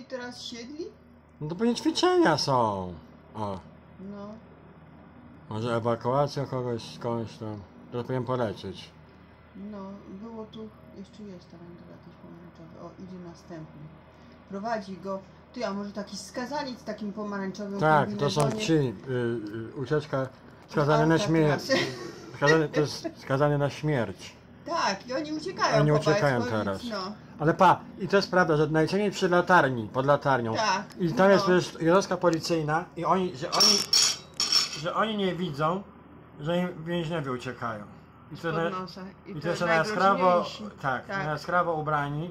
I teraz siedli? No to pewnie ćwiczenia są. O, No. może ewakuacja kogoś skądś tam. To powinien polecieć. No, było tu, jeszcze jest tam to jakiś pomarańczowy. O, idzie następny. Prowadzi go. Ty, a może taki skazaniec z takim pomarańczowym Tak, to są kombinezonie? ci. Y, y, ucieczka skazany na śmierć. Skazany, to jest skazany na śmierć. Tak, i oni uciekają. Oni uciekają nic, teraz. No, Ale pa, i to jest prawda, że najciemniej przy latarni, pod latarnią. tak. I tam jest no. przecież jednostka policyjna i oni, że oni, że oni nie widzą, że im więźniowie uciekają. I to, nosa. i to to na jaskrawo, tak, Tak. na ubrani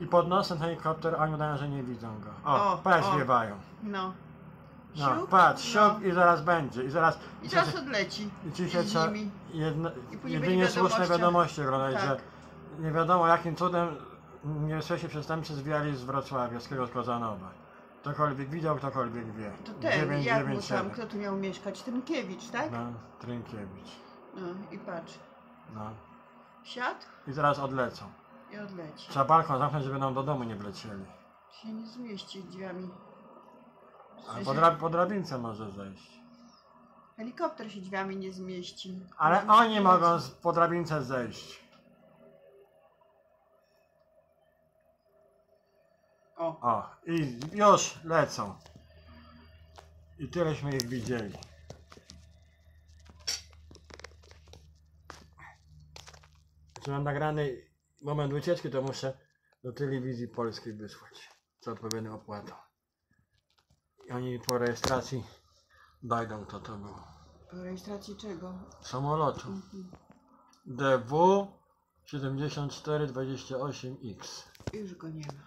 i pod nosem helikopter, oni udają, że nie widzą go. O, O, patrz, wiewają. No. No, Siup, patrz, no. siup i zaraz będzie. I zaraz, I teraz odleci. i dzisiaj z trzeba, nimi. jedno, I później jedynie będzie słuszne wiadomościach. wiadomości oglądać, Tak. że nie wiadomo jakim cudem niebezpieczni przestępcy zwijali z Wrocławiowskiego z Kozanowa. Ktokolwiek widział, ktokolwiek wie. To ten, jak mu tam, 997. kto tu miał mieszkać? Trynkiewicz, tak? No, Trynkiewicz. No i patrz. No. Siadł I zaraz odlecą. i odleci. Trzeba balkon zamknąć, żeby nam do domu nie wlecieli. Się nie zmieści drzwiami. Ale po, dra- po drabince może zejść. Helikopter się drzwiami nie zmieści. Ale Może oni się mogą z- po drabince zejść. O, O, i już lecą. I tyleśmy ich widzieli. Czy mam nagrany moment ucieczki, to muszę do telewizji polskiej wysłać. Z odpowiednią opłatą. I oni po rejestracji dojdą, kto to był. po rejestracji czego? Samolotu. Mhm. DW 7428X. Już go nie ma.